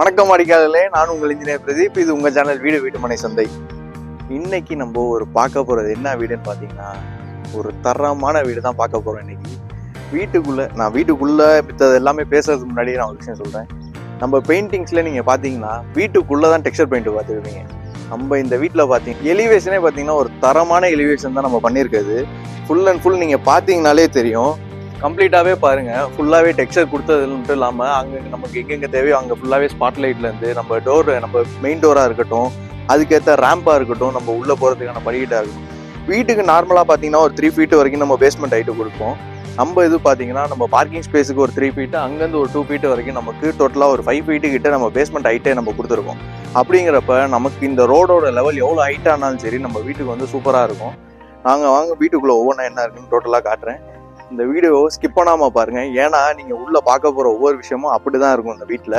வணக்கம் அடிக்காதலே. நான் உங்கள் இன்ஜினியர் பிரதீப். இது உங்கள் சேனல் வீடு வீட்டு மனை சந்தை. இன்னைக்கு நம்ம ஒரு பார்க்க போகிறது என்ன வீடுன்னு பார்த்தீங்கன்னா ஒரு தரமான வீடு தான் பார்க்க போகிறோம் இன்னைக்கு. வீட்டுக்குள்ளே நான் வீட்டுக்குள்ளே மித்தது எல்லாமே பேசுறதுக்கு முன்னாடி நான் ஒரு விஷயம் சொல்கிறேன் நம்ம பெயிண்டிங்ஸில் நீங்கள் பார்த்தீங்கன்னா வீட்டுக்குள்ளே தான் டெக்ஸ்டர் பெயிண்ட் பார்த்துருப்பீங்க. நம்ம இந்த வீட்டில் பார்த்தீங்க எலிவேஷனே பார்த்தீங்கன்னா ஒரு தரமான எலிவேஷன் தான் நம்ம பண்ணியிருக்கிறது. ஃபுல் அண்ட் ஃபுல் நீங்கள் பார்த்தீங்கனாலே தெரியும். கம்ப்ளீட்டாகவே பாருங்கள் ஃபுல்லாகவே டெக்ஸ்சர் கொடுத்தது மட்டும் இல்லாமல் அங்கே நமக்கு எங்கெங்கே தேவையோ அங்கே ஃபுல்லாகவே ஸ்பாட் லைட்லேருந்து நம்ம டோர் நம்ம மெயின் டோராக இருக்கட்டும் அதுக்கேற்ற ரேம்பாக இருக்கட்டும் நம்ம உள்ளே போகிறதுக்கான படிக்கட்டாக இருக்கட்டும். வீட்டுக்கு நார்மலாக பார்த்தீங்கன்னா ஒரு த்ரீ ஃபீட் வரைக்கும் நம்ம பேஸ்மெண்ட் ஹைட்டு கொடுப்போம். நம்ம இது பார்த்தீங்கன்னா நம்ம பார்க்கிங் ஸ்பேஸுக்கு ஒரு த்ரீ ஃபீட்டு அங்கேருந்து ஒரு டூ ஃபீட் வரைக்கும் நமக்கு டோட்டலாக ஒரு ஃபைவ் ஃபீட்டு கிட்ட நம்ம பேஸ்மெண்ட் ஹைட்டே நம்ம கொடுத்துருக்கோம். அப்படிங்கிறப்ப நமக்கு இந்த ரோடோட லெவல் எவ்வளோ ஹைட்டானாலும் சரி நம்ம வீட்டுக்கு வந்து சூப்பராக இருக்கும். நாங்கள் வாங்க வீட்டுக்குள்ளே ஒவ்வொன்றா என்ன இருக்குன்னு டோட்டலாக காட்டுறேன். இந்த வீடியோ ஸ்கிப் பண்ணாமல் பாருங்கள் ஏன்னா நீங்கள் உள்ளே பார்க்க போகிற ஒவ்வொரு விஷயமும் அப்படி தான் இருக்கும் இந்த வீட்டில்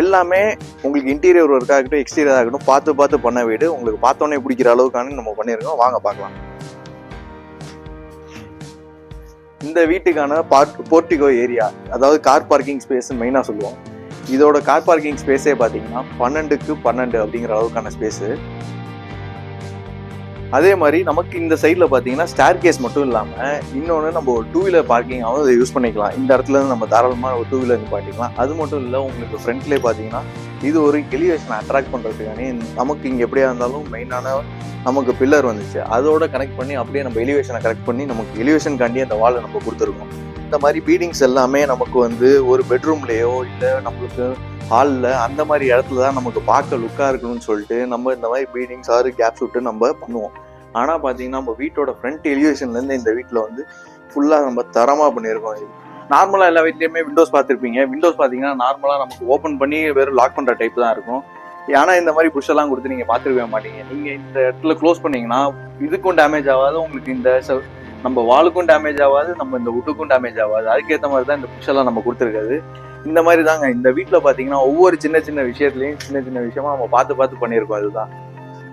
எல்லாமே உங்களுக்கு இன்டீரியர் ஒர்க்காக இருக்கட்டும் எக்ஸ்டீரியர் ஆகட்டும் பார்த்து பார்த்து பண்ண வீடு. உங்களுக்கு பார்த்தோன்னே பிடிக்கிற அளவுக்கான நம்ம பண்ணியிருக்கோம் வாங்க பார்க்கலாம். இந்த வீட்டுக்கான பார்க் போர்ட்டிகோ ஏரியா அதாவது கார் பார்க்கிங் ஸ்பேஸ் மெயினாக சொல்லுவோம். இதோட கார் பார்க்கிங் ஸ்பேஸே பார்த்தீங்கன்னா பன்னெண்டுக்கு பன்னெண்டு அப்படிங்கிற அளவுக்கான ஸ்பேஸு அதே மாதிரி நமக்கு இந்த சைடில் பார்த்தீங்கன்னா ஸ்டார் கேஸ் மட்டும் இல்லாமல் இன்னொன்று நம்ம ஒரு டூ வீலர் பார்க்கிங்காகவும் அதை யூஸ் பண்ணிக்கலாம். இந்த இடத்துல நம்ம தாராளமாக ஒரு டூ வீலர் நிப்பாட்டிக்கலாம். அது மட்டும் இல்லை உங்களுக்கு ஃப்ரண்ட்லேயே பார்த்தீங்கன்னா இது ஒரு எலிவேஷனை அட்ராக்ட் பண்ணுறதுக்கானே நமக்கு இங்கே எப்படியா இருந்தாலும் மெயினான நமக்கு பில்லர் வந்துச்சு. அதோட கனெக்ட் பண்ணி அப்படியே நம்ம எலிவேஷனை கனெக்ட் பண்ணி நமக்கு எலிவேஷனுக்காண்டி அந்த வாலை நம்ம கொடுத்துருக்கோம். இந்த மாதிரி பீடிங்ஸ் எல்லாமே நமக்கு வந்து ஒரு பெட்ரூம்லேயோ இல்லை நம்மளுக்கு ஹாலில் அந்த மாதிரி இடத்துல தான் நமக்கு பார்க்க லுக்காக இருக்கணும்னு சொல்லிட்டு நம்ம இந்த மாதிரி பீடிங்ஸ் ஆறு கேப்ஸ் விட்டு நம்ம பண்ணுவோம். ஆனால் பார்த்தீங்கன்னா நம்ம வீட்டோட ஃப்ரண்ட் எலிவேஷன்லேருந்து இந்த வீட்டில் வந்து ஃபுல்லாக நம்ம தரமாக பண்ணியிருக்கோம் இது நார்மலாக எல்லா வீட்லேயுமே விண்டோஸ் பார்த்துருப்பீங்க. விண்டோஸ் பார்த்தீங்கன்னா நார்மலாக நமக்கு ஓப்பன் பண்ணி வெறும் லாக் பண்ணுற டைப் தான் இருக்கும். ஆனால் இந்த மாதிரி புஷ்ஷெல்லாம் கொடுத்து நீங்கள் பார்த்துருக்கவே மாட்டீங்க. நீங்கள் இந்த இடத்துல க்ளோஸ் பண்ணீங்கன்னா இதுக்கும் டேமேஜ் ஆகாது உங்களுக்கு இந்த நம்ம வாலுக்கும் டேமேஜ் ஆகாது நம்ம இந்த உட்டுக்கும் டேமேஜ் ஆகாது. அதுக்கேற்ற மாதிரி தான் இந்த புஷ்ஷெல்லாம் நம்ம கொடுத்துருக்காது இந்த மாதிரி தாங்க. இந்த வீட்டில் பார்த்தீங்கன்னா ஒவ்வொரு சின்ன சின்ன விஷயத்துலையும் சின்ன சின்ன விஷயமா நம்ம பார்த்து பார்த்து பண்ணியிருக்கோம். அதுதான்.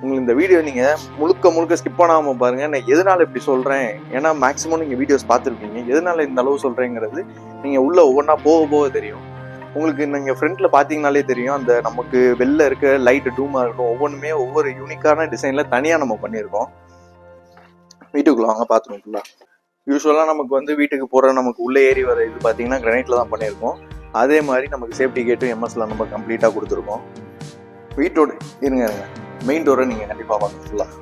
உங்களுக்கு இந்த வீடியோ நீங்கள் முழுக்க முழுக்க ஸ்கிப் பண்ணாமல் பாருங்கள் நான் எதனால் இப்படி சொல்கிறேன் ஏன்னா மேக்ஸிமம் நீங்கள் வீடியோஸ் பார்த்துருப்பீங்க. எதனால் இந்த அளவு சொல்கிறேங்கிறது நீங்கள் உள்ளே ஒவ்வொன்றா போக போக தெரியும். உங்களுக்கு நீங்கள் ஃப்ரண்ட்டில் பார்த்தீங்கனாலே தெரியும். அந்த நமக்கு வெளில இருக்க லைட்டு டூமாக இருக்கும். ஒவ்வொன்றுமே ஒவ்வொரு யூனிக்கான டிசைனில் தனியாக நம்ம பண்ணியிருக்கோம். வீட்டுக்குள்ள வாங்க பார்த்துருவோம் ஃபுல்லாக யூஸ்வலாக நமக்கு வந்து வீட்டுக்கு போகிற நமக்கு உள்ளே ஏறி வர இது பார்த்தீங்கன்னா கிரனைட்டில் தான் பண்ணியிருக்கோம். அதே மாதிரி நமக்கு சேஃப்டி கேட்டும் எம்எஸ்ல நம்ம கம்ப்ளீட்டாக கொடுத்துருக்கோம். வீட்டோட இருங்க இருங்க. மெயின் டோரை நீங்கள் கண்டிப்பாக பார்க்கணும் ஃபுல்லாக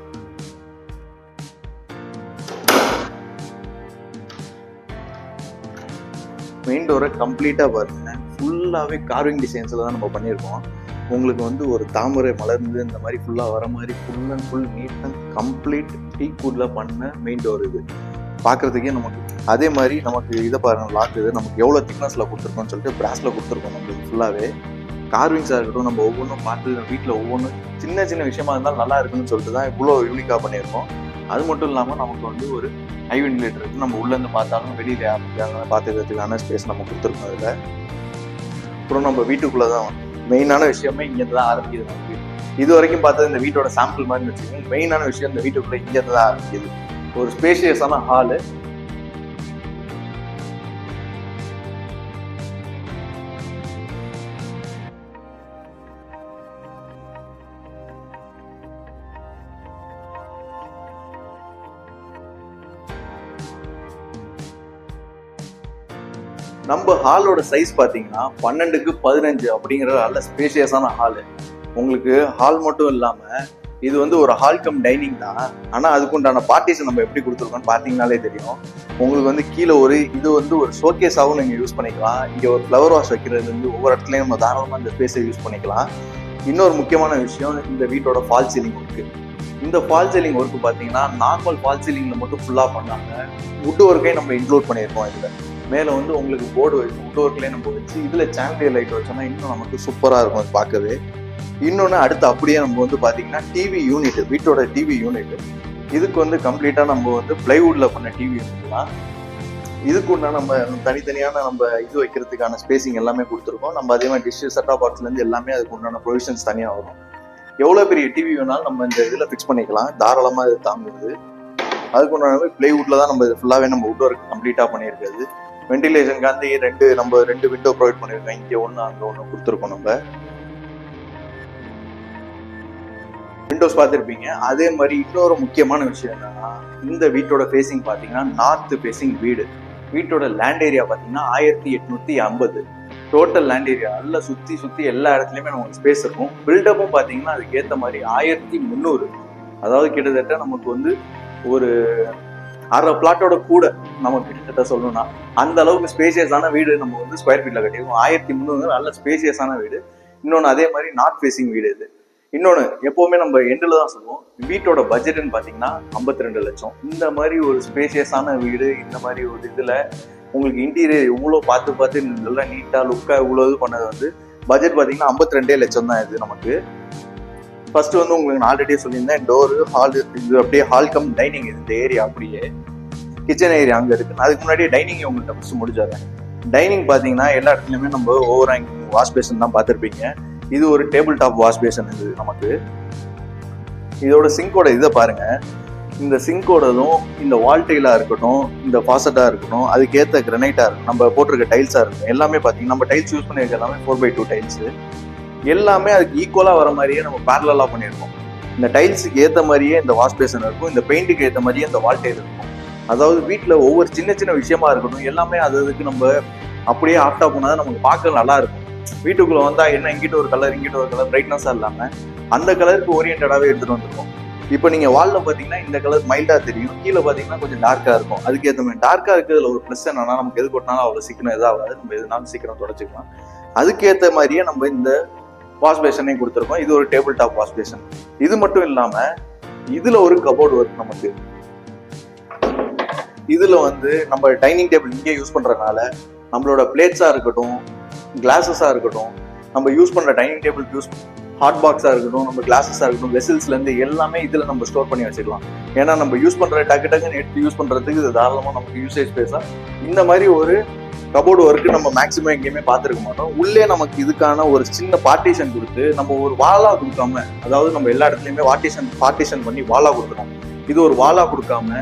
மெயின் டோரை கம்ப்ளீட்டாக பாருங்க. ஃபுல்லாகவே கார்விங் டிசைன்ஸில் தான் நம்ம பண்ணியிருக்கோம். உங்களுக்கு வந்து ஒரு தாமரை மலர்ந்து இந்த மாதிரி ஃபுல்லாக வர மாதிரி full and full neat and complete tea வுட்டில் பண்ண மெயின் டோர் இது. பார்க்குறதுக்கே நமக்கு அதே மாதிரி நமக்கு இதை பாருங்க லாக் இது. நமக்கு எவ்வளோ திக்னஸில் கொடுத்துருக்கோம்னு சொல்லிட்டு பிராஸில் கொடுத்துருக்கோம் நம்மளுக்கு ஃபுல்லாகவே கார்விங்ஸாக இருக்கட்டும் நம்ம ஒவ்வொன்றும் பார்த்து வீட்டில் ஒவ்வொன்றும் சின்ன சின்ன விஷயமா இருந்தாலும் நல்லா இருக்குன்னு சொல்லிட்டு தான் இவ்வளோ யூனிக்காக பண்ணியிருக்கோம். அது மட்டும் இல்லாமல் நமக்கு வந்து ஒரு ஐ வென்டிலேட்டர் இருக்குது நம்ம உள்ளேருந்து பார்த்தாலும் வெளியில் யாருக்காக பார்த்துக்கிறதுக்கான ஸ்பேஸ் நம்ம கொடுத்துருக்கோம் அதில். அப்புறம் நம்ம வீட்டுக்குள்ளே தான் மெயினான விஷயமே இங்கேருந்து தான் ஆரம்பிக்குது நமக்கு. இது வரைக்கும் பார்த்தது இந்த வீட்டோட சாம்பிள் மாதிரி வச்சுக்கோங்க. மெயினான விஷயம் இந்த வீட்டுக்குள்ளே இங்கேருந்து தான் ஆரம்பிக்குது. ஒரு ஸ்பேஷியஸான ஹாலு நம்ம ஹாலோட சைஸ் பார்த்தீங்கன்னா பன்னெண்டுக்கு பதினஞ்சு அப்படிங்கிற நல்ல ஸ்பேஷியஸான ஹாலு உங்களுக்கு ஹால் மட்டும் இல்லாமல் இது வந்து ஒரு ஹால் கம் டைனிங் தான். ஆனால் அதுக்குண்டான பார்ட்டிஷன் நம்ம எப்படி கொடுத்துருக்கோம்னு பார்த்தீங்கனாலே தெரியும். உங்களுக்கு வந்து கீழே ஒரு இது வந்து ஒரு ஷோகேஸாகவும் நீங்கள் யூஸ் பண்ணிக்கலாம். இங்கே ஒரு ஃப்ளவர் வாஷ் வைக்கிறது வந்து ஒவ்வொரு இடத்துலையும் நம்ம தாராளமாக இந்த ஸ்பேஸை யூஸ் பண்ணிக்கலாம். இன்னொரு முக்கியமான விஷயம் இந்த வீட்டோட ஃபால் சீலிங் ஒர்க்கு இந்த ஃபால் சீலிங் ஒர்க்கு பார்த்தீங்கன்னா நார்மல் ஃபால் சீலிங்கில் மட்டும் ஃபுல்லாக பண்ணாங்க வுட் ஒர்க்கை நம்ம இன்க்ளூட் பண்ணியிருக்கோம் இதில். மேலே வந்து உங்களுக்கு போர்டு வச்சு வுட் நம்ம வச்சு இதில் சாண்டியர் லைட் வச்சோம்னா இன்னும் நமக்கு சூப்பராக இருக்கும் அது பார்க்கவே. இன்னொன்று அடுத்து அப்படியே நம்ம வந்து பார்த்தீங்கன்னா டிவி யூனிட் வீட்டோட டிவி யூனிட் இதுக்கு வந்து கம்ப்ளீட்டாக நம்ம வந்து பிளைவுட்டில் பண்ண டிவி யூனிட் தான். இதுக்கு உண்டான நம்ம தனித்தனியான நம்ம இது வைக்கிறதுக்கான ஸ்பேசிங் எல்லாமே கொடுத்துருக்கோம். நம்ம அதே மாதிரி டிஷ்ஷு செட்டாப் பாக்ஸ்லேருந்து எல்லாமே அதுக்கு உண்டான ப்ரொவிஷன்ஸ் தனியாக வரும். எவ்வளோ பெரிய டிவி வேணாலும் நம்ம இந்த இதில் ஃபிக்ஸ் பண்ணிக்கலாம். தாராளமாக இது தாங்குது. அதுக்கு உண்டான பிளைவுட்டில் தான் நம்ம இது ஃபுல்லாகவே நம்ம உட் ஒர்க் கம்ப்ளீட்டாக பண்ணியிருக்காது வெண்டிலேஷனுக்காண்டி ரெண்டு நம்ம ரெண்டு விண்டோ ப்ரொவைட் பண்ணியிருக்கோம் இங்கே ஒன்று அங்கே ஒன்று கொடுத்துருக்கோம் நம்ம. விண்டோஸ் பார்த்துருப்பீங்க. அதே மாதிரி இன்னொரு முக்கியமான விஷயம் என்னன்னா இந்த வீட்டோட ஃபேஸிங் பார்த்தீங்கன்னா நார்த்து ஃபேஸிங் வீடு. வீட்டோட லேண்ட் ஏரியா பார்த்தீங்கன்னா ஆயிரத்தி எட்நூத்தி ஐம்பது. டோட்டல் லேண்ட் ஏரியா எல்லாம் சுற்றி சுற்றி எல்லா இடத்துலையுமே நமக்கு ஸ்பேஸ் இருக்கும். பில்டப்பும் பார்த்தீங்கன்னா அதுக்கேற்ற மாதிரி ஆயிரத்தி முந்நூறு. அதாவது கிட்டத்தட்ட நமக்கு வந்து ஒரு அரை பிளாட்டோட கூட நம்ம கிட்டத்தட்ட சொல்லணும்னா அந்த அளவுக்கு ஸ்பேசியஸான வீடு நம்ம வந்து ஸ்கொயர் ஃபீட்ல கட்டியிருக்கோம். ஆயிரத்தி முந்நூறு நல்ல ஸ்பேசியஸான வீடு. இன்னொன்று அதே மாதிரி நார்த் ஃபேஸிங் வீடு இது. இன்னொன்று எப்போவுமே நம்ம எண்டில் தான் சொல்லுவோம். வீட்டோட பட்ஜெட்னு பார்த்தீங்கன்னா ஐம்பத்தி ரெண்டு லட்சம். இந்த மாதிரி ஒரு ஸ்பேசியஸான வீடு இந்த மாதிரி ஒரு இதில் உங்களுக்கு இன்டீரியர் இவ்வளோ பார்த்து பார்த்து நல்லா நீட்டாக லுக்காக இவ்வளோ இது பண்ணது வந்து பட்ஜெட் பார்த்தீங்கன்னா ஐம்பத்தி ரெண்டே லட்சம் தான் இது நமக்கு. ஃபர்ஸ்ட் வந்து உங்களுக்கு நான் ஆல்ரெடியே சொல்லியிருந்தேன் டோரு ஹால் இது அப்படியே ஹால் கம் டைனிங் இந்த ஏரியா அப்படியே. கிச்சன் ஏரியா அங்கே இருக்கு அதுக்கு முன்னாடியே டைனிங் உங்கள்கிட்ட ஃபஸ்ட்டு முடிச்சிடுறேன். டைனிங் பார்த்தீங்கன்னா எல்லா இடத்துலையுமே நம்ம ஓவர் ஹேங்கிங் வாஷ் பேசன் தான் பார்த்துருப்பீங்க. இது ஒரு டேபிள் டாப் வாஷ் பேசன் இது நமக்கு. இதோட சிங்கோட இதை பாருங்க. இந்த சிங்கோடதும் இந்த வால்டைலாக இருக்கட்டும் இந்த ஃபாசட்டாக இருக்கட்டும் அதுக்கேற்ற கிரனைட்டாக இருக்கும் நம்ம போட்டிருக்க டைல்ஸாக இருக்கும் எல்லாமே பார்த்தீங்கன்னா நம்ம டைல்ஸ் யூஸ் பண்ணியிருக்க எல்லாமே ஃபோர் பை டூ டைல்ஸு எல்லாமே அதுக்கு ஈக்குவலாக வர மாதிரியே நம்ம பேரலாக பண்ணியிருக்கோம். இந்த டைல்ஸுக்கு ஏற்ற மாதிரியே இந்த வாஷ் பேசன் இருக்கும் இந்த பெயிண்ட்டுக்கு ஏற்ற மாதிரியே இந்த வால்டைல் இருக்கும். அதாவது வீட்டில் ஒவ்வொரு சின்ன சின்ன விஷயமா இருக்கட்டும் எல்லாமே அது அதுக்கு நம்ம அப்படியே ஆஃப்டா போனால் நமக்கு பார்க்க நல்லா இருக்கும் வீட்டுக்குள்ளே வந்தால் என்ன இங்கிட்ட ஒரு கலர் இங்கிட்ட ஒரு கலர் பிரைட்னஸாக இல்லாமல் அந்த கலருக்கு ஓரியன்டாகவே எடுத்துகிட்டு வந்துருக்கோம் இப்போ நீங்கள் வாலில் பார்த்தீங்கன்னா இந்த கலர் மைல்டாக தெரியும். கீழே பார்த்தீங்கன்னா கொஞ்சம் டார்க்காக இருக்கும். அதுக்கு ஏற்ற மாதிரி டார்க்காக இருக்கிறதுல ஒரு ப்ளஸ் என்னன்னா நமக்கு எது கொட்டினாலும் அவ்வளோ சீக்கிரம் இதாகாது. நம்ம எதுனாலும் சீக்கிரம் தொடச்சிக்கலாம். அதுக்கேற்ற மாதிரியே நம்ம இந்த வாஷ் பேஷனையும் கொடுத்துருக்கோம். இது ஒரு டேபிள் டாப் வாஷ் பேஷன் இது மட்டும் இல்லாமல் இதில் ஒரு கபோர்டு ஒர்க் நமக்கு இதில் வந்து நம்ம டைனிங் டேபிள் இங்கே யூஸ் பண்ணுறதுனால நம்மளோட பிளேட்ஸாக இருக்கட்டும் கிளாஸஸாக இருக்கட்டும் நம்ம யூஸ் பண்ணுற டைனிங் டேபிள் யூஸ் ஹாட் பாக்ஸாக இருக்கட்டும் நம்ம கிளாஸஸாக இருக்கட்டும் வெசில்ஸ்லேருந்து எல்லாமே இதில் நம்ம ஸ்டோர் பண்ணி வச்சுக்கலாம் ஏன்னா நம்ம யூஸ் பண்ணுற டக்கு டக்குன்னு எடுத்து யூஸ் பண்ணுறதுக்கு இது தாராளமாக நமக்கு யூசேஜ் பேசா இந்த மாதிரி ஒரு கபோர்டு ஒர்க்கு நம்ம மேக்ஸிமம் எங்கேயுமே பார்த்துருக்க மாட்டோம். உள்ளே நமக்கு இதுக்கான ஒரு சின்ன பார்ட்டிஷன் கொடுத்து நம்ம ஒரு வாலா கொடுக்காம அதாவது நம்ம எல்லா இடத்துலையுமே பார்ட்டிஷன் பார்ட்டிஷன் பண்ணி வாலா கொடுத்துருவோம் இது ஒரு வாலா கொடுக்காம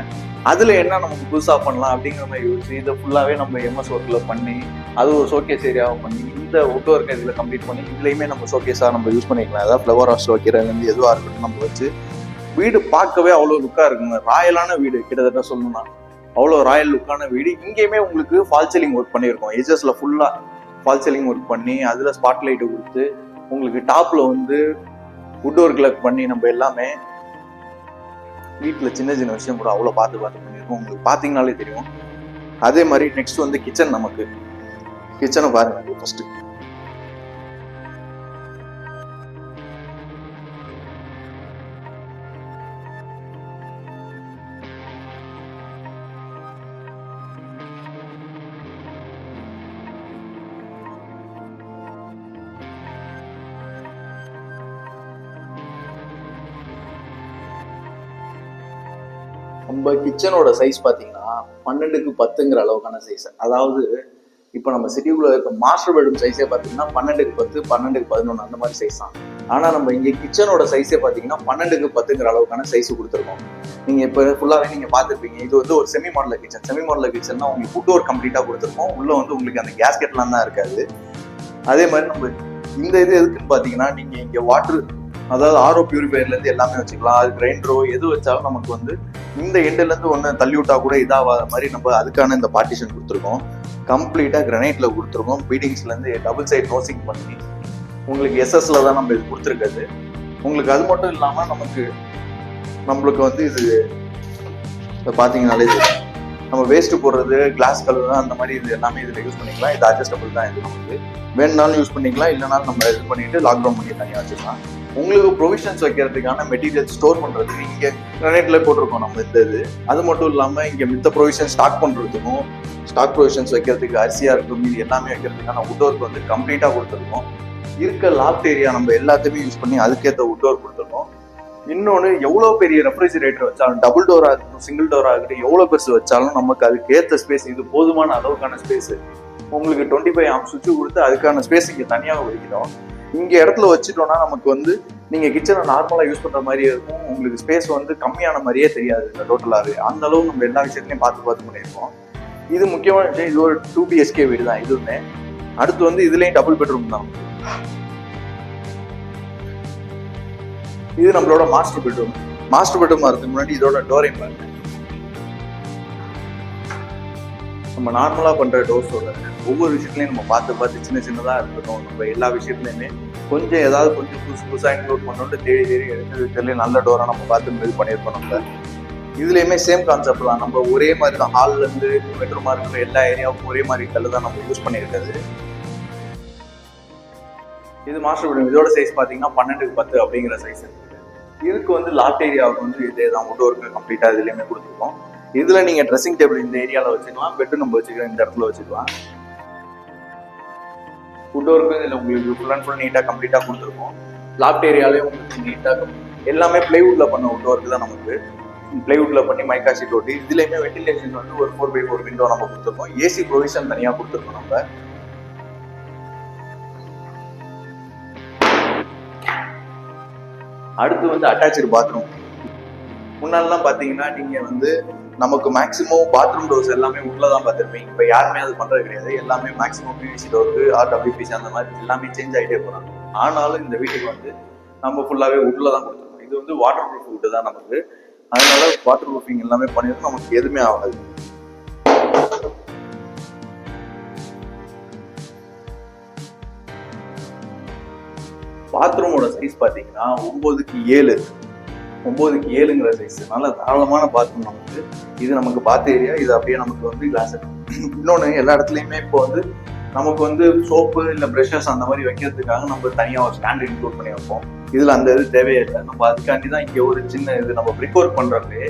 அதுல என்ன நமக்கு புதுசா பண்ணலாம் அப்படிங்கிற மாதிரி யோசிச்சு இதை ஃபுல்லாவே நம்ம எம்எஸ் ஒர்க்ல பண்ணி அது ஒரு ஷோகேஸ் ஏரியாவை பண்ணி இந்த உட் ஒர்க் இதுல கம்ப்ளீட் பண்ணி இதுலயுமே நம்ம ஷோகேஸா நம்ம யூஸ் பண்ணிக்கலாம். அதாவது ஃப்ளவர் ஹவுஸ் வைக்கிறதுலேருந்து வந்து எதுவா இருக்கட்டும் நம்ம வச்சு வீடு பார்க்கவே அவ்வளோ லுக்காக இருக்குங்க. ராயலான வீடு கிட்டத்தட்ட சொல்லணும்னா. அவ்வளோ ராயல் லுக்கான வீடு. இங்கேயுமே உங்களுக்கு ஃபால் சீலிங் ஒர்க் பண்ணியிருக்கோம். எஜஸ்ல ஃபுல்லாக ஃபால் சீலிங் ஒர்க் பண்ணி அதில் ஸ்பாட் லைட் கொடுத்து உங்களுக்கு டாப்பில் வந்து வுட் ஒர்க்ல பண்ணி நம்ம எல்லாமே வீட்டில் சின்ன சின்ன விஷயம் கூட அவ்வளோ பார்த்து பார்த்து பண்ணியிருக்கோம் உங்களுக்கு பார்த்தீங்கனாலே தெரியும். அதே மாதிரி நெக்ஸ்ட் வந்து கிச்சன் நமக்கு. கிச்சனை பாருங்கள் ஃபஸ்ட்டு நம்ம கிச்சனோட சைஸ் பார்த்தீங்கன்னா பன்னெண்டுக்கு பத்துங்கிற அளவுக்கான சைஸ் அதாவது இப்போ நம்ம சிட்டிக்குள்ள இருக்க மாஸ்டர் பெட்ரூம் சைஸே பார்த்தீங்கன்னா பன்னெண்டுக்கு பத்து பன்னெண்டுக்கு பதினொன்று அந்த மாதிரி சைஸ் தான். ஆனால் நம்ம இங்கே கிச்சனோட சைஸே பார்த்தீங்கன்னா பன்னெண்டுக்கு பத்துங்கிற அளவுக்கான சைஸ் கொடுத்துருக்கோம். நீங்கள் இப்போ ஃபுல்லாகவே நீங்கள் பார்த்துருப்பீங்க இது வந்து ஒரு semi modular kitchen semi modular கிச்சன்னா உங்களுக்கு ஃபுட் ஒர்க் கம்ப்ளீட்டாக கொடுத்துருக்கோம். உள்ளே வந்து உங்களுக்கு அந்த கேஸ்கெட்லாம் தான் இருக்காது. அதே மாதிரி நம்ம இந்த இது எதுக்குன்னு பார்த்தீங்கன்னா நீங்கள் இங்கே வாட்டர் அதாவது ஆரோ பியூரிஃபையர்லேருந்து எல்லாமே வச்சுக்கலாம். அது கிரைண்டரோ எது வச்சாலும் நமக்கு வந்து இந்த எண்டுல இருந்து ஒன்று தள்ளி விட்டா கூட இதாகாத மாதிரி நம்ம அதுக்கான இந்த பார்ட்டிஷன் கொடுத்துருக்கோம். கம்ப்ளீட்டாக கிரனைட்ல கொடுத்துருக்கோம். பீடிங்ஸ்ல இருந்து டபுள் சைட் நோசிங் பண்ணி உங்களுக்கு எஸ்எஸ்ல தான் நம்ம இது கொடுத்துருக்கிறது. உங்களுக்கு அது மட்டும் இல்லாம நமக்கு நம்மளுக்கு வந்து இது இதை பார்த்தீங்கனாலே தெரியும் நம்ம வேஸ்ட் போடுறது கிளாஸ் கலர் அந்த மாதிரி இது எல்லாமே இதில் யூஸ் பண்ணிக்கலாம். இது அட்ஜஸ்டபிள் தான் இது நமக்கு. வேணுனாலும் யூஸ் பண்ணிக்கலாம். இல்லைனாலும் நம்ம இது பண்ணிட்டு லாக்டவுன் பண்ணி தனியாக வச்சுக்கலாம். உங்களுக்கு ப்ரொவிஷன்ஸ் வைக்கிறதுக்கான மெட்டீரியல் ஸ்டோர் பண்ணுறதுக்கு இங்கே கிரனேட்டில் போட்டிருக்கோம் நம்ம இந்த இது. அது மட்டும் இல்லாமல் இங்கே மித்த ப்ரொவிஷன் ஸ்டாக் பண்ணுறதுக்கும் ஸ்டாக் ப்ரொவிஷன்ஸ் வைக்கிறதுக்கு அரிசியாக இருக்கும் மீது எல்லாமே வைக்கிறதுக்கான வுட் ஒர்க் வந்து கம்ப்ளீட்டாக கொடுத்துருக்கோம். இருக்க லாப்ட் ஏரியா நம்ம எல்லாத்தையுமே யூஸ் பண்ணி அதுக்கேற்ற வுட் ஒர்க் கொடுத்துருக்கோம். இன்னொன்று எவ்வளோ பெரிய ரெஃப்ரிஜிரேட்டர் வச்சாலும் டபுள் டோராக இருக்கட்டும் சிங்கிள் டோராக இருக்கட்டும் எவ்வளோ பெருசு வச்சாலும் நமக்கு அதுக்கு ஏற்ற ஸ்பேஸ் இது போதுமான அளவுக்கான ஸ்பேஸ் உங்களுக்கு டுவெண்ட்டி ஃபைவ் ஆம் சுவிட்ச் கொடுத்து அதுக்கான ஸ்பேஸ் இங்கே தனியாக ஒதுக்கிட்டோம். இங்க இடத்துல வச்சுட்டோம்னா நமக்கு வந்து நீங்க கிச்சனை நார்மலா யூஸ் பண்ற மாதிரியே இருக்கும். உங்களுக்கு ஸ்பேஸ் வந்து கம்மியான மாதிரியே தெரியாது இந்த டோட்டலாவே அந்த அளவு நம்ம எல்லா விஷயத்துலையும் பார்த்து பார்த்து பண்ணியிருக்கோம். இது முக்கியமான விஷயம் இது ஒரு டூ பிஎஸ்கே வீடு தான் இதுவுமே. அடுத்து வந்து இதுலயும் டபுள் பெட்ரூம் தான். இது நம்மளோட மாஸ்டர் பெட்ரூம் மாஸ்டர் பெட்ரூம் இருக்கு முன்னாடி இதோட டோரையும் பாருங்க. நம்ம நார்மலாக பண்ணுற டோஸோட ஒவ்வொரு விஷயத்துலையும் நம்ம பார்த்து பார்த்து சின்ன சின்னதாக இருக்கட்டும் நம்ம எல்லா விஷயத்துலையுமே கொஞ்சம் ஏதாவது கொஞ்சம் புதுசு புதுசாக இன்க்ளூட் பண்ணோம்னு தேடி தேடி எடுத்து இருக்கிறதுல நல்ல டோராக நம்ம பார்த்து இது பண்ணியிருப்போம் நம்ம. இதுலேயுமே சேம் கான்செப்ட் தான். நம்ம ஒரே மாதிரி தான். ஹால்லேருந்து பெட்ரூமாக இருக்கிற எல்லா ஏரியாவுக்கும் ஒரே மாதிரி கல் தான் நம்ம யூஸ் பண்ணியிருக்கிறது. இது மாஸ்டர் பெட்ரூம் இதோட சைஸ் பார்த்தீங்கன்னா பன்னெண்டுக்கு பத்து அப்படிங்கிற சைஸ் இருக்குது இதுக்கு வந்து லாட் ஏரியாவுக்கு வந்து இதே தான் ஒட்டு ஒர்க்கு கம்ப்ளீட்டாக இதுலேயுமே கொடுத்துருக்கோம். இதில் நீங்கள் ட்ரெஸ்ஸிங் டேபிள் இந்த ஏரியாவில் வச்சுக்கலாம் பெட்டு நம்ம வச்சுக்கலாம் இந்த இடத்துல வச்சுக்கலாம். ஃபுட் ஒர்க்கு இதில் உங்களுக்கு ஃபுல் அண்ட் ஃபுல் நீட்டாக கம்ப்ளீட்டாக கொடுத்துருக்கோம். லாஃப்ட் ஏரியாலையும் உங்களுக்கு நீட்டாக எல்லாமே பிளைவுட்டில் பண்ண உட் ஒர்க் தான் நமக்கு. பிளைவுட்ல பண்ணி மைக்கா ஷீட் ஓட்டி இதுலயுமே வெண்டிலேஷன் வந்து ஒரு ஃபோர் பை ஃபோர் விண்டோ நம்ம கொடுத்துருக்கோம். ஏசி ப்ரொவிஷன் தனியாக கொடுத்துருக்கோம் நம்ம. அடுத்து வந்து அட்டாச்சு பாத்ரூம் முன்னாடிலாம் பார்த்தீங்கன்னா நீங்கள் வந்து நமக்கு மேக்ஸிமம் பாத்ரூம் டோர்ஸ் எல்லாமே உள்ள தான் பார்த்துருப்பீங்க இப்போ யாருமே அது பண்ணுறது கிடையாது. எல்லாமே மேக்ஸிமம் பிவிசி டோருக்கு ஆர் டபிள்யூபிசி அந்த மாதிரி எல்லாமே சேஞ்ச் ஆகிட்டே போகிறாங்க ஆனாலும் இந்த வீட்டுக்கு வந்து நம்ம ஃபுல்லாகவே உள்ள தான் கொடுத்துருக்கோம். இது வந்து வாட்டர் ப்ரூஃப் வீட்டு தான் நமக்கு. அதனால வாட்டர் ப்ரூஃபிங் எல்லாமே பண்ணிருக்கோம். நமக்கு எதுவுமே ஆகாது. பாத்ரூமோட சைஸ் பார்த்தீங்கன்னா ஒம்போதுக்கு ஏழு ஒம்பதுக்கு ஏழுங்கிற சைஸ் நல்ல தாராளமான பாத்ரூம் நமக்கு. இது நமக்கு பாத் ஏரியா இது அப்படியே நமக்கு வந்து கிளாஸ் இன்னொன்று எல்லா இடத்துலையுமே இப்போ வந்து நமக்கு வந்து சோப்பு இல்லை ப்ரஷஸ் அந்த மாதிரி வைக்கிறதுக்காக நம்ம தனியாக ஒரு ஸ்டாண்ட் இன்க்ளூட் பண்ணி வைப்போம். இதில் அந்த இது தேவையே இல்லை நம்ம அதுக்காண்டி தான் இங்கே ஒரு சின்ன இது நம்ம ப்ரிப்போர் ஒர்க் பண்ணுறப்பே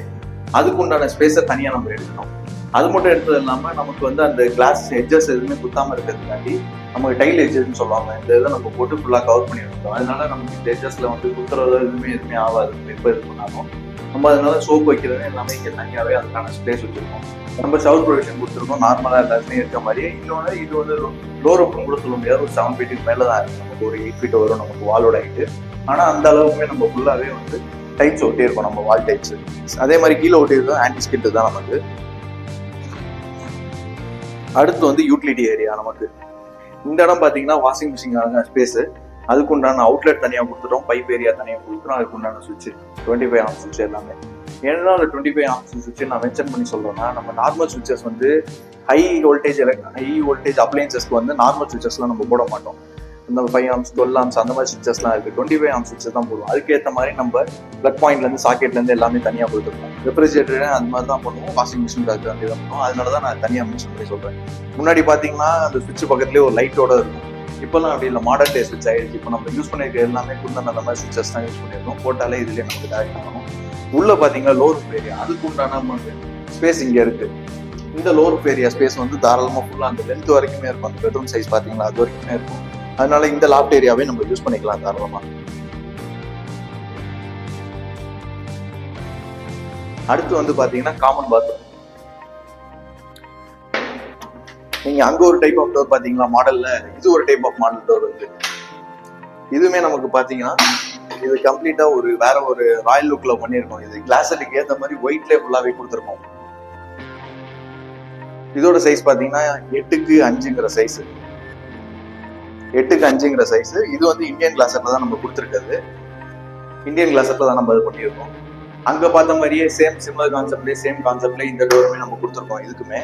அதுக்கு உண்டான ஸ்பேஸை தனியாக நம்ம எடுக்கணும். அது மட்டும் எடுத்தது இல்லாமல் நமக்கு வந்து அந்த கிளாஸ் எட்ஜஸ் எதுவுமே குத்தாமல் இருக்கிறதுக்காண்டி நமக்கு டைல் எட்ஜஸ்ன்னு சொல்லுவாங்க. இந்த இதை நம்ம போட்டு ஃபுல்லாக கவர் பண்ணி வச்சிருக்கோம். அதனால நமக்கு இந்த எட்ஜஸில் வந்து குத்துறதோ எதுவுமே எதுவுமே ஆகாது. எப்போ இது பண்ணாலும். நம்ம அதனால சோப் வைக்கிறது எல்லாமே இங்கே தனியாகவே அதுக்கான ஸ்பேஸ் வச்சுருக்கோம். நம்ம ஷவர் ப்ரொவிஷன் கொடுத்துருக்கோம். நார்மலாக எல்லாத்துலேயும் இருக்க மாதிரியே இன்னொன்று இது வந்து லோ ஓப்பன் கூட சொல்ல முடியாது. ஒரு செவன் ஃபீட்டுக்கு மேலே தான் இருக்குது நமக்கு ஒரு எயிட் ஃபீட் வரும் நமக்கு வாலோட ஹைட்டு ஆனால் அந்த அளவுக்குமே நம்ம ஃபுல்லாகவே வந்து டைட்ஸ் ஒட்டியிருக்கோம். நம்ம வால் டைட்ஸ் அதே மாதிரி கீழே ஒட்டியிருக்கோம். ஆன்டி ஸ்கிட்டு தான் நமக்கு. அடுத்து வந்து யூட்டிலிட்டி ஏரியா நமக்கு. இந்த இடம் பார்த்தீங்கன்னா வாஷிங் மிஷின் ஸ்பேஸு அதுக்கு உண்டான அவுட்லெட் தனியாக கொடுத்துட்டோம். பைப் ஏரியா தனியாக கொடுத்துட்டோம். அதுக்கு உண்டான சுவிட்ச் டுவெண்ட்டி ஃபைவ் ஆம் சுவிட்ச் எல்லாமே. ஏன்னா அந்த டுவெண்ட்டி ஃபைவ் ஆம் சுவிட்ச் நான் மென்ஷன் பண்ணி சொல்கிறேன்னா நம்ம நார்மல் சுவிச்சஸ் வந்து ஹை வோல்டேஜ் ஹை வோல்டேஜ் அப்ளையன்சஸ்க்கு வந்து நார்மல் சுவிச்சஸ்லாம் நம்ம போட மாட்டோம். இந்த ஃபைவ் ஆம்ஸ் டுவெல் ஆம்ஸ் அந்த மாதிரி சுவிச்சஸ்லாம் இருக்குது டுவெண்ட்டி ஃபைவ் ஆம்ஸ் சுவிச்சஸ் தான் போடுவோம். அதுக்கேற்ற மாதிரி நம்ம பிளக் பாயிண்ட்லேருந்து சாக்கெட்லேருந்து எல்லாமே தனியாக கொடுத்துருக்கோம் ரெஃப்ரிஜரேட்டர் அந்த மாதிரி தான் பண்ணுவோம் வாஷிங் மிஷின் அது தான் பண்ணுவோம். அதனால தான் நான் தனியாக மென்ஷன் பண்ணி சொல்கிறேன் முன்னாடி பார்த்தீங்கன்னா அந்த சுவிட்ச் பக்கத்துலேயே ஒரு லைட்டோட இருக்கும். இப்போல்லாம் அப்படி இல்லை. மாடர்ன் டே சுவிட்ச் ஆயிடுச்சு. இப்போ நம்ம யூஸ் பண்ணியிருக்க எல்லாமே குந்தன் அந்த மாதிரி சுவிச்சஸ் தான் யூஸ் பண்ணியிருக்கோம் போட்டாலே இதுலேயே நமக்கு டேரக்ட் ஆகணும் உள்ளே பார்த்தீங்கன்னா லோர் ஏரியா அதுக்கு உண்டான ஸ்பேஸ் இங்கே இருக்குது இந்த லோர் ஏரியா ஸ்பேஸ் வந்து தாராளமாக ஃபுல்லாக அந்த லென்த் வரைக்குமே இருக்கும். அந்த பெட்ரூம் சைஸ் பார்த்தீங்கன்னா அது வரைக்குமே இருக்கும். அதனால இந்த லாஃப்ட் ஏரியாவே நம்ம யூஸ் பண்ணிக்கலாம் தாராளமா. அடுத்து வந்து பாத்தீங்கன்னா காமன் பாத்ரூம் நீங்க அங்க ஒரு டைப் ஆஃப் டோர் பாத்தீங்களா? மாடல்ல இது ஒரு டைப் ஆஃப் மாடல் டோர் வந்து இதுவுமே நமக்கு பாத்தீங்கன்னா இது கம்ப்ளீட்டா ஒரு வேற ஒரு ராயல் லுக்ல பண்ணிருக்கோம். இது கிளாஸுக்கு ஏத்த மாதிரி ஒயிட்லேயே ஃபுல்லாவே கொடுத்துருக்கோம். இதோட சைஸ் பாத்தீங்கன்னா எட்டுக்கு அஞ்சுங்கிற சைஸ் எட்டுக்கு அஞ்சுங்கிற சைஸ் இது வந்து இந்தியன் கிளாஸர்ல தான் நம்ம கொடுத்துருக்கிறது. இந்தியன் கிளாஸர்ல தான் நம்ம இது பண்ணியிருக்கோம். அங்க பார்த்த மாதிரியே சேம் சிம்லர் கான்செப்ட்லேயே சேம் கான்செப்ட்லேயே இந்த டோருமே நம்ம கொடுத்துருக்கோம் இதுக்குமே.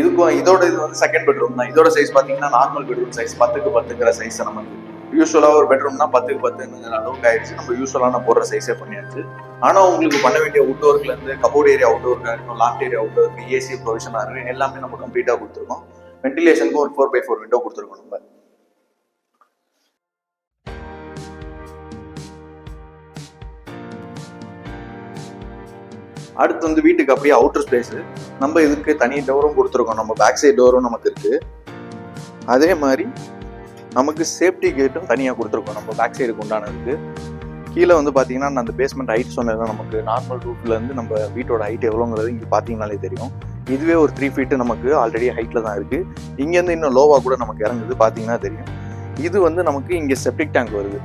இதுக்கும் இதோட இது வந்து செகண்ட் பெட்ரூம் தான். இதோட சைஸ் பாத்தீங்கன்னா நார்மல் பெட்ரூம் சைஸ் பத்துக்கு பத்துங்கிற சைஸ் நமக்கு. யூஸ்வலாக ஒரு பெட்ரூம்னா பத்துக்கு பத்துங்கிற அளவுக்கு ஆயிடுச்சு. நம்ம யூஸ்வலான போடுற சைஸே பண்ணியாச்சு. ஆனால் உங்களுக்கு பண்ண வேண்டிய அவுட் ஒர்க்லேருந்து கபோர்ட் ஏரியா அவுட் ஒர்க்காக இருக்கணும் loft area out work AC ப்ரொவிஷனாக இருக்கும் எல்லாமே நம்ம கம்ப்ளீட்டாக கொடுத்துருக்கோம். வென்டிலேஷனுக்கு ஒரு ஃபோர் பை ஃபோர் விண்டோ கொடுத்துருக்கோம் நம்ம. அடுத்து வந்து வீட்டுக்கு அப்படியே அவுட்டர் ஸ்பேஸு நம்ம இதுக்கு தனி டோரும் கொடுத்துருக்கோம். நம்ம பேக் சைடு டோரும் நமக்கு இருக்கு. அதே மாதிரி நமக்கு சேஃப்டி கேட்டும் தனியாக கொடுத்துருக்கோம். நம்ம பேக் சைடுக்கு உண்டானதுக்கு. கீழே வந்து பார்த்தீங்கன்னா அந்த பேஸ்மெண்ட் ஹைட் சொன்னது நமக்கு நார்மல் ரூஃப்லேருந்து நம்ம வீட்டோட ஹைட் எவ்வளோங்கிறது இங்கே பார்த்தீங்கனாலே தெரியும். இதுவே ஒரு த்ரீ ஃபீட்டு நமக்கு ஆல்ரெடி ஹைட்டில் தான் இருக்குது இங்கேருந்து இன்னும் லோவாக கூட நமக்கு இறங்குது பார்த்தீங்கன்னா தெரியும். இது வந்து நமக்கு இங்கே செப்டிக் டேங்க் வருது.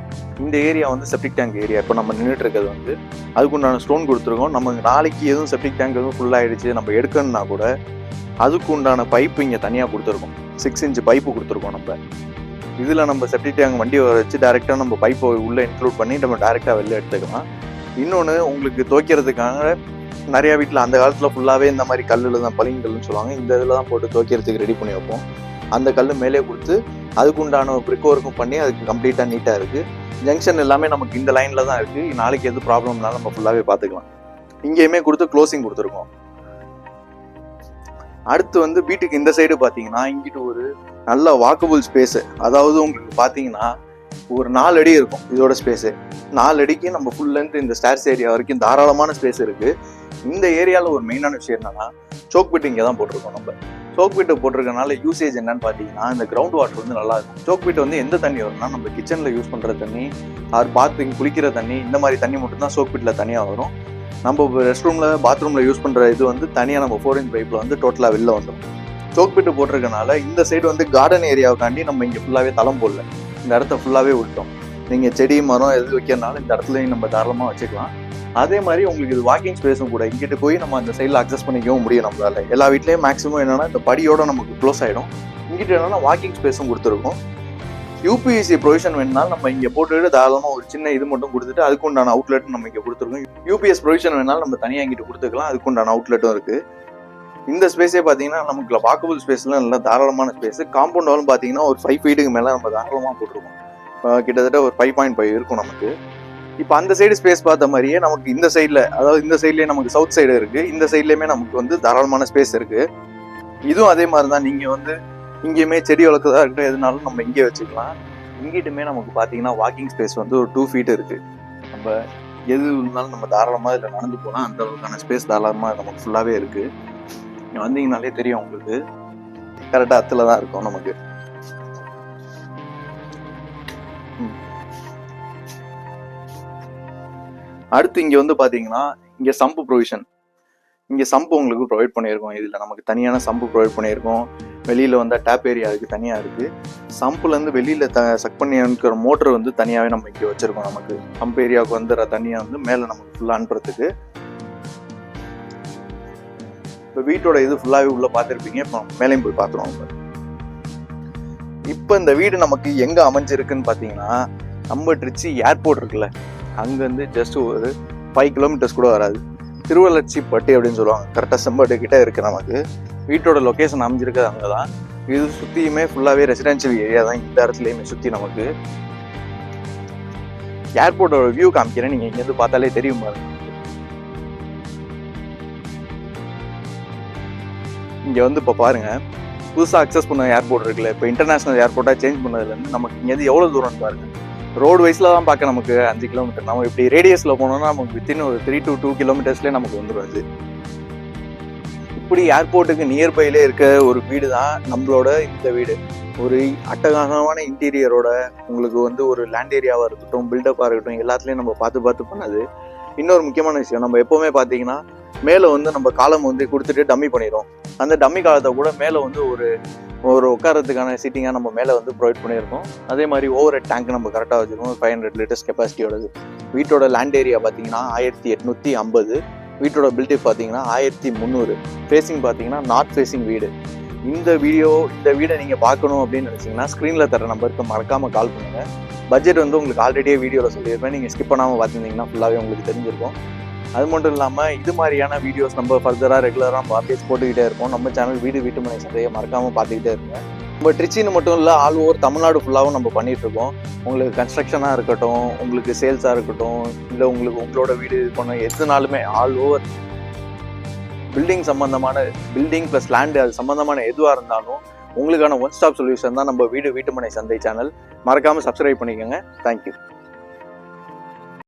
இந்த ஏரியா வந்து செப்டிக் டேங்க் ஏரியா இப்போ நம்ம நின்றுட்டு இருக்கிறது வந்து அதுக்குண்டான ஸ்டோன் கொடுத்துருக்கோம். நம்ம நாளைக்கு எதுவும் செப்டிக் டேங்க் எதுவும் ஃபுல்லாகிடுச்சு நம்ம எடுக்கணும்னா கூட அதுக்கு உண்டான பைப்பு இங்கே தனியாக கொடுத்துருக்கோம். சிக்ஸ் இன்ச் பைப்பு கொடுத்துருக்கோம் நம்ம. இதில் நம்ம செப்டிக் டேங்க் வண்டி வச்சு டேரெக்டாக நம்ம பைப்பை உள்ளே இன்க்ளூட் பண்ணி நம்ம டேரெக்டாக வெளில எடுத்துக்கலாம். இன்னொன்று உங்களுக்கு துவைக்கிறதுக்காக நிறையா வீட்டில் அந்த காலத்தில் ஃபுல்லாகவே இந்த மாதிரி கல்லில் தான் பளிங்கல்னு சொல்லுவாங்க. இந்த இதில் தான் போட்டு துவைக்கிறதுக்கு ரெடி பண்ணி வைப்போம். அந்த கல் மேலே கொடுத்து அதுக்கு உண்டான ஒர்க்கும் பண்ணி அதுக்கு கம்ப்ளீட்டாக நீட்டாக இருக்குது ஜங்ஷன் எல்லாமே நமக்கு இந்த லைனில் தான் இருக்குது நாளைக்கு எது ப்ராப்ளம்னாலும் நம்ம ஃபுல்லாகவே பார்த்துக்கலாம். இங்கேயுமே கொடுத்து க்ளோசிங் கொடுத்துருக்கோம். அடுத்து வந்து வீட்டுக்கு இந்த சைடு பார்த்தீங்கன்னா இங்கிட்டு ஒரு நல்ல வாக்கபுள் ஸ்பேஸு அதாவது உங்களுக்கு பார்த்தீங்கன்னா ஒரு நாலு அடி இருக்கும் இதோட ஸ்பேஸு நாலு அடிக்கு நம்ம ஃபுல் லென்த் இந்த ஸ்டார்ஸ் ஏரியா வரைக்கும் தாராளமான ஸ்பேஸ் இருக்குது இந்த ஏரியாவில் ஒரு மெயினான விஷயம் என்னன்னா சோக் பிட் இங்கே தான் போட்டிருக்கோம் நம்ம. சோக் பிட்டு போட்டிருக்கனால யூசேஜ் என்னன்னு பார்த்தீங்கன்னா இந்த கிரவுண்ட் வாட்டர் வந்து நல்லா இருக்கும். சோக் பிட் வந்து எந்த தண்ணி வரும்னா நம்ம கிச்சனில் யூஸ் பண்ணுற தண்ணி ஆர் பாத்ரூம் குளிக்கிற தண்ணி இந்த மாதிரி தண்ணி மட்டும்தான் சோக் பிட்டில் தனியாக வரும். நம்ம ரெஸ்ட் ரூமில் பாத்ரூமில் யூஸ் பண்ணுற இது வந்து தனியாக நம்ம ஃபோர் இன்ச் பைப்பில் வந்து டோட்டலாக வெளில வந்துடும் சோக் பிட்டு போட்டிருக்கனால இந்த சைடு வந்து கார்டன் ஏரியாவுக்காண்டி நம்ம இங்கே ஃபுல்லாகவே தளம் போடல. இந்த இடத்த ஃபுல்லாகவே விட்டோம். நீங்கள் செடி மரம் எது வைக்கிறனால இந்த இடத்துலையும் நம்ம தாராளமாக வச்சுக்கலாம். அதே மாதிரி உங்களுக்கு இது வாக்கிங் ஸ்பேஸும் கூட இங்கிட்டு போய் நம்ம அந்த சைடில் அக்சஸ் பண்ணிக்கவும் முடியும் நம்மளால. எல்லா வீட்லேயும் மேக்ஸிமம் என்னென்னா இந்த படியோட நமக்கு க்ளோஸ் ஆகிடும் இங்கிட்டு என்னென்னா வாக்கிங் ஸ்பேஸும் கொடுத்துருக்கோம். யூபிஎஸ்சி ப்ரொவிஷன் வேணுனாலும் நம்ம இங்கே போட்டுட்டு தாராளமாக ஒரு சின்ன இது மட்டும் கொடுத்துட்டு அதுக்குண்டான அவுட்லெட்டும் அவுட்லெட் நம்ம இங்கே கொடுத்துருக்கோம். யூபிஎஸ் ப்ரொவிஷன் வேணாலும் நம்ம தனியாக இங்கிட்டு கொடுத்துக்கலாம். அதுக்குண்டான அவுட்லெட்டும் இருக்குது இந்த ஸ்பேஸே பார்த்தீங்கன்னா நமக்கு வாக்கபுள் ஸ்பேஸ்லாம் நல்லா தாராளமான ஸ்பேஸ் காம்பவுண்ட் வாலும் பார்த்தீங்கன்னா ஒரு ஃபைவ் ஃபீட்டுக்கு மேலே நம்ம தாராளமாக போட்டிருக்கோம். கிட்டத்தட்ட ஒரு ஃபைவ் பாயிண்ட் ஃபைவ் இருக்கும் நமக்கு. இப்போ அந்த சைடு ஸ்பேஸ் பார்த்த மாதிரியே நமக்கு இந்த சைடில் அதாவது இந்த சைட்லேயே நமக்கு சவுத் சைடு இருக்குது இந்த சைட்லேயுமே நமக்கு வந்து தாராளமான ஸ்பேஸ் இருக்குது இதுவும் அதே மாதிரி தான் நீங்கள் வந்து இங்கேயுமே செடி வளர்க்குறதா இருக்கட்டும் எதுனாலும் நம்ம இங்கே வச்சுக்கலாம். இங்கிட்டுமே நமக்கு பார்த்தீங்கன்னா வாக்கிங் ஸ்பேஸ் வந்து ஒரு டூ ஃபீட் இருக்குது நம்ம எது இருந்தாலும் நம்ம தாராளமாக இதில் நடந்து போனால் அந்த அளவுக்கான ஸ்பேஸ் தாராளமாக நமக்கு ஃபுல்லாகவே இருக்குது நீங்கள் வந்தீங்கனாலே தெரியும் உங்களுக்கு. கரெக்டாக அத்தில் தான் இருக்கும் நமக்கு. அடுத்து இங்கே வந்து பார்த்தீங்கன்னா இங்கே சம்பு ப்ரொவிஷன் இங்கே சம்பு உங்களுக்கு ப்ரொவைட் பண்ணியிருக்கோம். இதில் நமக்கு தனியான சம்பு ப்ரொவைட் பண்ணியிருக்கோம். வெளியில் வந்தால் டேப் ஏரியா இருக்குது தனியாக இருக்குது சம்புலேருந்து வெளியில் த சக் பண்ணி அனுப்புகிற மோட்டர் வந்து தனியாகவே நம்ம இங்கே வச்சுருக்கோம் நமக்கு. சம்பு ஏரியாவுக்கு வந்துடுற தண்ணியை வந்து மேலே நமக்கு ஃபுல்லாக அனுப்புறதுக்கு. இப்போ வீட்டோட இது ஃபுல்லாகவே உள்ளே பார்த்துருப்பீங்க. இப்போ மேலேயும் போய் பார்த்துருவோம். இப்போ இப்போ இந்த வீடு நமக்கு எங்கே அமைஞ்சிருக்குன்னு பார்த்தீங்கன்னா நம்ம ட்ரிச்சி ஏர்போர்ட் இருக்குல்ல. அங்கேருந்து ஜஸ்ட் ஒரு ஃபைவ் கிலோமீட்டர்ஸ் கூட வராது. திருவள்ளச்சி பட்டி அப்படின்னு சொல்லுவாங்க. கரெக்டாக செம்பட்டு கிட்ட இருக்குது நமக்கு. வீட்டோட லொக்கேஷன் அமைஞ்சிருக்கிறது அங்கே தான். இது சுற்றியுமே ஃபுல்லாகவே ரெசிடென்ஷியல் ஏரியா தான். இந்த இடத்துலையுமே சுற்றி நமக்கு. ஏர்போர்ட்டோட வியூ காமிக்கிறேன். நீங்கள் இங்கேருந்து பார்த்தாலே தெரியும் பாருங்க. இங்கே வந்து இப்போ பாருங்கள் புதுசாக அக்சஸ் பண்ண ஏர்போர்ட் இருக்குல்ல இப்போ இன்டர்நேஷனல் ஏர்போர்ட்டாக சேஞ்ச் பண்ணதுலேருந்து நமக்கு இங்கேருந்து எவ்வளோ தூரம்னு பாருங்கள் ரோடு வைஸில் தான் பார்க்க நமக்கு அஞ்சு கிலோமீட்டர் நம்ம இப்படி ரேடியஸில் போனோம்னா நமக்கு வித்தின் ஒரு த்ரீ டு டூ கிலோமீட்டர்ஸ்லேயே நமக்கு வந்துடும் அது. இப்படி ஏர்போர்ட்டுக்கு நியர்பைலே இருக்க ஒரு வீடு தான் நம்மளோட இந்த வீடு. ஒரு அட்டகாசமான இன்டீரியரோட உங்களுக்கு வந்து ஒரு லேண்ட் ஏரியாவாக இருக்கட்டும் பில்டப்பாக இருக்கட்டும் எல்லாத்துலேயும் நம்ம பார்த்து பார்த்து பண்ணது. இன்னொரு முக்கியமான விஷயம் நம்ம எப்போவுமே பார்த்தீங்கன்னா மேலே வந்து நம்ம காலம் வந்து கொடுத்துட்டு டம்மி பண்ணிடுறோம். அந்த டம்மி காலத்தை கூட மேலே வந்து ஒரு ஒரு உட்காரத்துக்கான சீட்டிங்காக நம்ம மேலே வந்து ப்ரொவைட் பண்ணியிருக்கோம். அதே மாதிரி ஓவர் ஹெட் டேங்க் நம்ம கரெக்டாக வச்சுருக்கோம். ஃபைவ் ஹண்ட்ரட் லிட்டர்ஸ் கெப்பாசிட்டியோடது வீட்டோட லேண்ட் ஏரியா பார்த்தீங்கன்னா ஆயிரத்தி எட்நூற்றி ஐம்பது. வீட்டோட பில்டிப் பார்த்தீங்கன்னா ஆயிரத்தி முந்நூறு. ஃபேஸிங் பார்த்தீங்கன்னா நார்த் ஃபேஸிங் வீடு. இந்த வீடியோ இந்த வீடை நீங்கள் பார்க்கணும் அப்படின்னு நினச்சிங்கன்னா ஸ்க்ரீனில் தர நம்பருக்கு மறக்காமல் கால் பண்ணுங்கள் பட்ஜெட் வந்து உங்களுக்கு ஆல்ரெடியே வீடியோவில் சொல்லியிருப்பேன். நீங்கள் ஸ்கிப் பண்ணாமல் பார்த்துருந்தீங்கன்னா ஃபுல்லாகவே உங்களுக்கு தெரிஞ்சிருக்கும். அது மட்டும் இல்லாமல் இது மாதிரியான வீடியோஸ் நம்ம ஃபர்தராக ரெகுலராக அப்டேட்ஸ் போட்டுக்கிட்டே இருப்போம் நம்ம சேனல் வீடு வீட்டு மனை சந்தையை மறக்காமல் பார்த்துக்கிட்டே இருங்க. நம்ம ட்ரிச்சின்னு மட்டும் இல்லை ஆல் ஓவர் தமிழ்நாடு ஃபுல்லாகவும் நம்ம பண்ணிகிட்ருக்கோம் உங்களுக்கு கன்ஸ்ட்ரக்ஷனாக இருக்கட்டும் உங்களுக்கு சேல்ஸாக இருக்கட்டும் இல்லை உங்களுக்கு உங்களோட வீடு இது பண்ண எதுனாலுமே ஆல் ஓவர் பில்டிங் சம்மந்தமான பில்டிங் ப்ளஸ் லேண்டு அது சம்மந்தமான எதுவாக இருந்தாலும் உங்களுக்கான ஒன் ஸ்டாப் சொல்யூஷன் தான் நம்ம வீடு வீட்டுமனை சந்தை சேனல் மறக்காமல் சப்ஸ்கிரைப் பண்ணிக்கோங்க. தேங்க்யூ